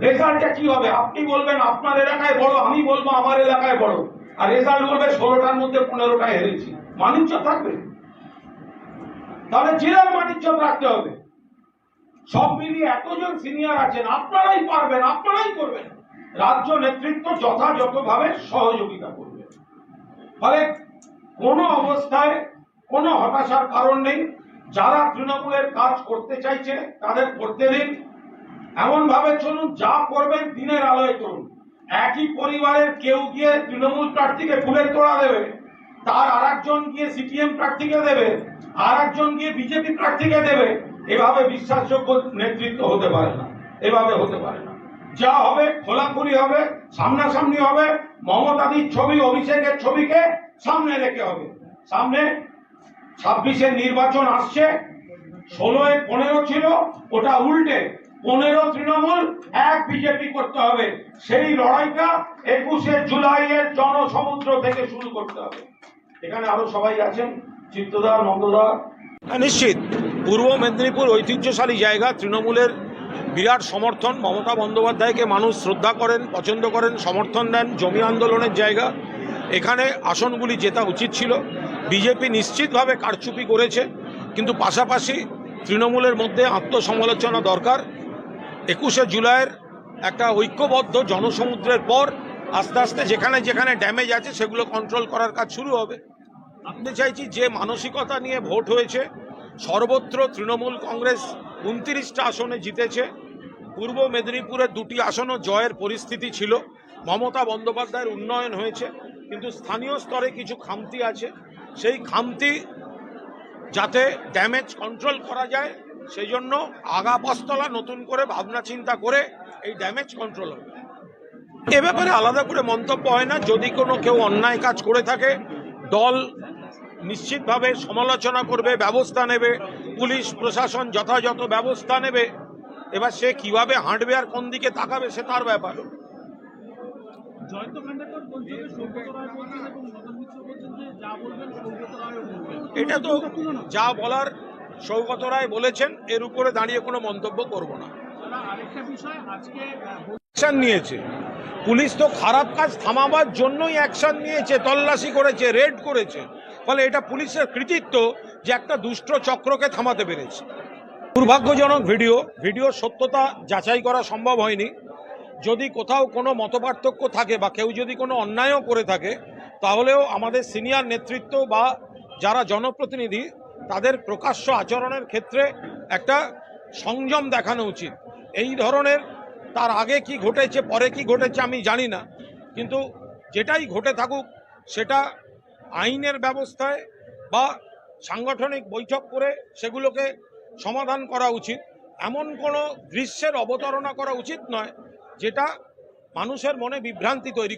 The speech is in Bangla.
রেজাল্টটা কি হবে? আপনি বলবেন, আপনার এলাকায় বড়, আমি বলব, আমার এলাকায় বড়। আর রেজাল্ট বলবে, ষোলোটার মধ্যে পনেরোটা হেরেছি। মানিজ্য থাকবে? তাহলে জেলার মানিজ্য রাখতে হবে। সব মিলিয়ে এতজন সিনিয়র আছেন, আপনারাই পারবেন, আপনারাই করবেন। রাজ্য নেতৃত্ব যথাযথভাবে সহযোগিতা করবে। ফলে কোনো অবস্থায় কোনো হতাশার কারণ নেই। যারা তৃণমূলের কাজ করতে চাইছে, তাদের করতে দিন এমন ভাবে চলুন, যা করবেন দিনের আলোয় করুন। একই পরিবারের কেউ গিয়ে তৃণমূল প্রার্থীকে ফুলের তোড়া দেবে, তার আর একজন গিয়ে সিপিএম প্রার্থীকে দেবে আর একজন গিয়ে বিজেপি প্রার্থীকে দেবে, এভাবে বিশ্বাসযোগ্য নেতৃত্ব হতে পারে না, এভাবে হতে পারে না। যা হবে খোলাখুলি হবে, সামনাসামনি হবে মমতাদির ছবি, অভিষেকের ছবিকে সামনে রেখে হবে। সামনে ছাব্বিশের নির্বাচন আসছে, ষোলোয় পনেরো ছিল, ওটা উল্টে পনেরো তৃণমূল এক বিজেপি করতে হবে। সেই লড়াইটা একুশে জুলাইয়ের জনসমুদ্র থেকে শুরু করতে হবে। এখানে আরও সবাই আছেন, চিত্তদা, নন্দদা। হ্যাঁ নিশ্চিত। পূর্ব মেদিনীপুর ঐতিহ্যশালী জায়গা, তৃণমূলের বিরাট সমর্থন। মমতা বন্দ্যোপাধ্যায়কে মানুষ শ্রদ্ধা করেন, পছন্দ করেন, সমর্থন দেন, জমি আন্দোলনের জায়গা। এখানে আসনগুলি জেতা উচিত ছিল। বিজেপি নিশ্চিতভাবে কারচুপি করেছে। কিন্তু পাশাপাশি তৃণমূলের মধ্যে আত্মসমালোচনা দরকার। একুশে জুলাইয়ের একটা ঐক্যবদ্ধ জনসমুদ্রের পর আস্তে আস্তে যেখানে যেখানে ড্যামেজ আছে সেগুলো কন্ট্রোল করার কাজ শুরু হবে। আপনি চাইছি যে মানসিকতা নিয়ে ভোট হয়েছে, সর্বত্র তৃণমূল কংগ্রেস উনত্রিশটা আসনে জিতেছে। পূর্ব মেদিনীপুরের দুটি আসনও জয়ের পরিস্থিতি ছিল। মমতা বন্দ্যোপাধ্যায়ের উন্নয়ন হয়েছে, কিন্তু স্থানীয় স্তরে কিছু খামতি আছে। সেই খামতি যাতে ড্যামেজ কন্ট্রোল করা যায় সেই জন্য আগা পাঁচতলা নতুন করে ভাবনা চিন্তা করে এই ড্যামেজ কন্ট্রোল হবে। এ ব্যাপারে আলাদা করে মন্তব্য হয় না। যদি কোনো কেউ অন্যায় কাজ করে থাকে দল নিশ্চিতভাবে সমালোচনা করবে ব্যবস্থা নেবে পুলিশ প্রশাসন যথাযথ ব্যবস্থা নেবে এবার সে কীভাবে হাঁটবে আর কোন দিকে তাকাবে সে তার ব্যাপার। এটা তো যা বলার সৌগত রায় বলেছেন এর উপরে দাঁড়িয়ে কোনো মন্তব্য করব না। অ্যাকশন নিয়েছে। পুলিশ তো খারাপ কাজ থামাবার জন্যই অ্যাকশন নিয়েছে তল্লাশি করেছে রেড করেছে। ফলে এটা পুলিশের কৃতিত্ব যে একটা দুষ্ট চক্রকে থামাতে পেরেছে। দুর্ভাগ্যজনক ভিডিও ভিডিওর সত্যতা যাচাই করা সম্ভব হয়নি। যদি কোথাও কোনো মতপার্থক্য থাকে বা কেউ যদি কোনো অন্যায়ও করে থাকে তাহলেও আমাদের সিনিয়র নেতৃত্ব বা যারা জনপ্রতিনিধি তাদের প্রকাশ্য আচরণের ক্ষেত্রে একটা সংযম দেখানো উচিত। এই ধরনের তার আগে কি ঘটেছে, পরে কি ঘটেছে আমি জানি না। কিন্তু যেটাই ঘটে থাকুক, সেটা আইনের ব্যবস্থায় বা সাংগঠনিক বৈঠক করে সেগুলোকে সমাধান করা উচিত। এমন কোনো দৃশ্যের অবতারণা করা উচিত নয়, যেটা মানুষের মনে বিভ্রান্তি তৈরি